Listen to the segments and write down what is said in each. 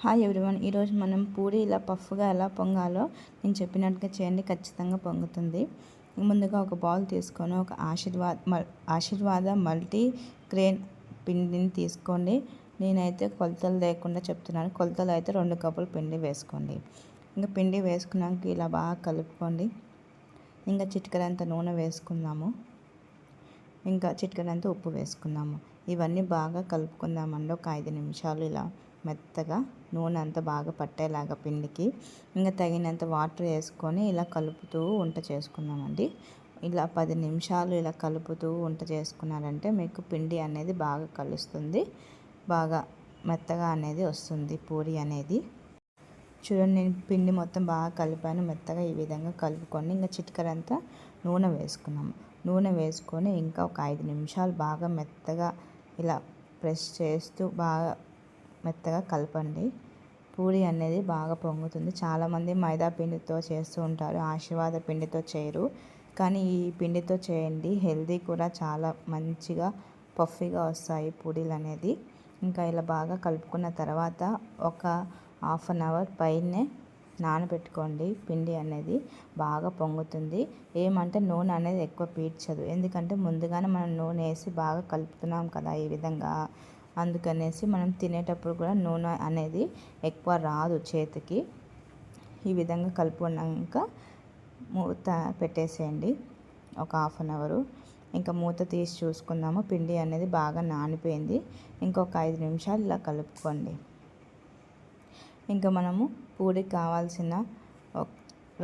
Hi everyone ఈరోజు మనం పూరి ఇలా పఫ్గా ఎలా పొంగాలో నేను చెప్పినట్టుగా చేయండి ఖచ్చితంగా పొంగుతుంది. ముందుగా ఒక బౌల్ తీసుకొని ఒక ఆశీర్వాద్ ఆశీర్వాద మల్టీ గ్రెయిన్ పిండిని తీసుకోండి. నేనైతే కొలతలు లేకుండా చెప్తున్నాను. కొలతలు అయితే రెండు కప్పులు పిండి వేసుకోండి. ఇంకా పిండి వేసుకున్నాక ఇలా బాగా కలుపుకోండి. ఇంకా చిటికరంత నూనె వేసుకుందాము. ఇంకా చిటికరంత ఉప్పు వేసుకుందాము. ఇవన్నీ బాగా కలుపుకుందామండి ఒక ఐదు నిమిషాలు ఇలా. మెత్తగా నూనె అంతా బాగా పట్టేలాగా పిండికి. ఇంకా తగినంత వాటర్ వేసుకొని ఇలా కలుపుతూ వంట చేసుకున్నామండి ఇలా పది నిమిషాలు ఇలా కలుపుతూ వంట చేసుకున్నారంటే మీకు పిండి అనేది బాగా కలుస్తుంది. బాగా మెత్తగా అనేది వస్తుంది పూరి అనేది. చూడండి నేను పిండి మొత్తం బాగా కలిపాను. మెత్తగా ఈ విధంగా కలుపుకొని ఇంకా చిటికరంతా నూనె వేసుకున్నాము. నూనె వేసుకొని ఇంకా ఒక ఐదు నిమిషాలు బాగా మెత్తగా ఇలా ప్రెస్ చేస్తూ బాగా మెత్తగా కలపండి. పూరి అనేది బాగా పొంగుతుంది. చాలామంది మైదా పిండితో చేస్తూ ఉంటారు. ఆశీర్వాద పిండితో చేయరు. కానీ ఈ పిండితో చేయండి. హెల్దీ కూడా చాలా మంచిగా పఫీగా వస్తాయి పూరీలు అనేది. ఇంకా ఇలా బాగా కలుపుకున్న తర్వాత ఒక హాఫ్ అన్ అవర్ పైనే నానబెట్టుకోండి. పిండి అనేది బాగా పొంగుతుంది. ఏమంటే నూనె అనేది ఎక్కువ పీడ్చదు. ఎందుకంటే ముందుగానే మనం నూనె వేసి బాగా కలుపుతున్నాం కదా ఈ విధంగా. అందుకనేసి మనం తినేటప్పుడు కూడా నూనె అనేది ఎక్కువ రాదు చేతికి. ఈ విధంగా కలుపుకున్నాక మూత పెట్టేసేయండి. ఒక హాఫ్ అన్ అవరు. ఇంకా మూత తీసి చూసుకుందాము. పిండి అనేది బాగా నానిపోయింది. ఇంకొక ఐదు నిమిషాలు ఇలా కలుపుకోండి. ఇంకా మనము పూడికి కావాల్సిన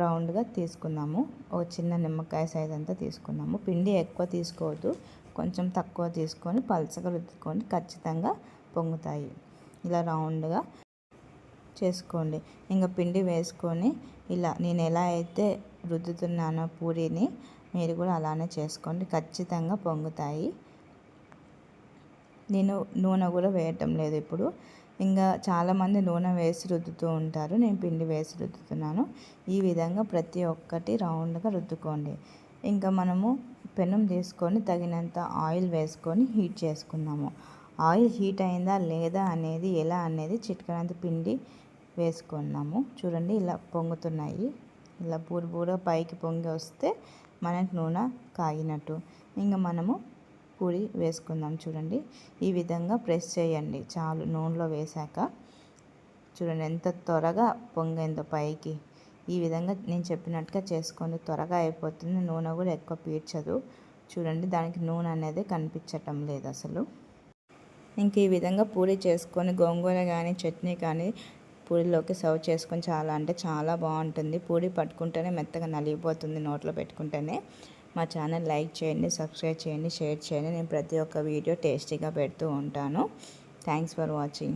రౌండ్గా తీసుకుందాము. ఒక చిన్న నిమ్మకాయ సైజ్ అంతా తీసుకుందాము. పిండి ఎక్కువ తీసుకోవద్దు. కొంచెం తక్కువ తీసుకొని పలచగా రుద్దుకొని ఖచ్చితంగా పొంగుతాయి. ఇలా రౌండ్గా చేసుకోండి. ఇంకా పిండి వేసుకొని ఇలా నేను ఎలా అయితే రుద్దుతున్నానో పూరీని మీరు కూడా అలానే చేసుకోండి. ఖచ్చితంగా పొంగుతాయి. నేను నూనె కూడా వేయటం లేదు ఇప్పుడు. ఇంకా చాలామంది నూనె వేసి రుద్దుతూ ఉంటారు. నేను పిండి వేసి రుద్దుతున్నాను. ఈ విధంగా ప్రతి ఒక్కటి రౌండ్గా రుద్దుకోండి. ఇంకా మనము పెనం తీసుకొని తగినంత ఆయిల్ వేసుకొని హీట్ చేసుకుందాము. ఆయిల్ హీట్ అయిందా లేదా అనేది ఎలా అనేది చిట్కనంత పిండి వేసుకున్నాము చూడండి ఇలా పొంగుతున్నాయి. ఇలా బూర బూర పైకి పొంగి వస్తే మనకు నూనె కాగినట్టు. ఇంకా మనము పూరి వేసుకుందాం చూడండి. ఈ విధంగా ప్రెస్ చేయండి. చాలు నూనెలో వేశాక. చూడండి ఎంత త్వరగా పొంగిందో పైకి. ఈ విధంగా నేను చెప్పినట్టుగా చేసుకోండి. త్వరగా అయిపోతుంది. నూనె కూడా ఎక్కువ పీడ్చదు చూడండి దానికి నూనె అనేది కనిపించటం లేదు అసలు. ఇంక ఈ విధంగా పూరి చేసుకొని గోంగూర కానీ చట్నీ కానీ పూరిలోకి సర్వ్ చేసుకొని చాలా అంటే చాలా బాగుంటుంది. పూరి పట్టుకుంటేనే మెత్తగా నలిగిపోతుంది నోట్లో పెట్టుకుంటేనే. మా ఛానల్ లైక్ చేయండి సబ్స్క్రైబ్ చేయండి షేర్ చేయండి. నేను ప్రతి ఒక్క వీడియో టేస్టీగా పెడుతూ ఉంటాను. Thanks for watching.